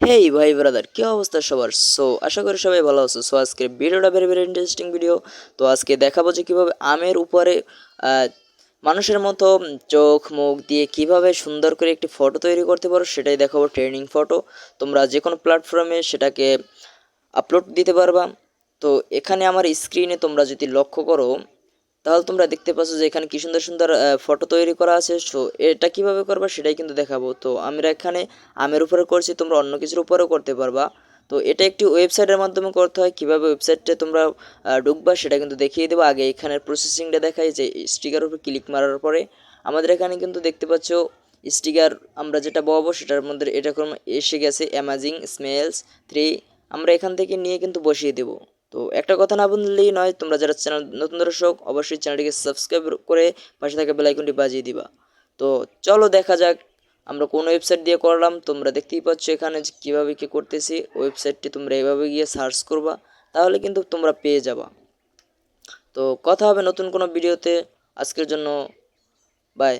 হেই ভাই ব্রাদার কি অবস্থা সবার? সো আশা করি সবাই ভালো আছো। সো আজকের ভিডিওটা ভেরি ভেরি ইন্টারেস্টিং ভিডিও তো আজকে দেখাবো যে কীভাবে আমের উপরে মানুষের মতো চোখ, মুখ দিয়ে কীভাবে সুন্দর করে একটি ফটো তৈরি করতে পারো, সেটাই দেখাবো ট্রেনিং ফটো তোমরা যে কোনো প্ল্যাটফর্মে সেটাকে আপলোড দিতে পারবা। তো এখানে আমার স্ক্রিনে তোমরা যদি লক্ষ্য করো তাহলে তোমরা দেখতে পাচ্ছ যে এখানে কি সুন্দর সুন্দর ফটো তৈরি করা আছে। সো এটা কীভাবে করবা সেটাই কিন্তু দেখাবো। তো আমরা এখানে আমের উপরে করছি, তোমরা অন্য কিছুর উপরেও করতে পারবা। তো এটা একটি ওয়েবসাইটের মাধ্যমে করতে হয়। কীভাবে ওয়েবসাইটে তোমরা ঢুকবা সেটা কিন্তু দেখিয়ে দেবো। আগে এখানের প্রসেসিংটা দেখাই, যে স্টিকার উপর ক্লিক মারার পরে। আমাদের এখানে কিন্তু দেখতে পাচ্ছ স্টিকার আমরা যেটা বসাবো সেটার মধ্যে এটা এসে গেছে অ্যামাজিং স্মেলস থ্রি আমরা এখান থেকে নিয়ে কিন্তু বসিয়ে দেবো। তো একটা কথা না বললেই নয়, তোমরা যারা চ্যানেল নতুন দর্শক, অবশ্যই চ্যানেলটিকে সাবস্ক্রাইব করে পাশে থাকা বেলাইকনটি বাজিয়ে দিবা। তো চলো দেখা যাক, আমরা কোন ওয়েবসাইট দিয়ে করলাম, তোমরা দেখতেই পাচ্ছ এখানে কীভাবে কী করতেছি ওয়েবসাইটটি তোমরা এভাবে গিয়ে সার্চ করবা, তাহলে কিন্তু তোমরা পেয়ে যাবা। তো কথা হবে নতুন কোনো ভিডিওতে আজকের জন্য বাই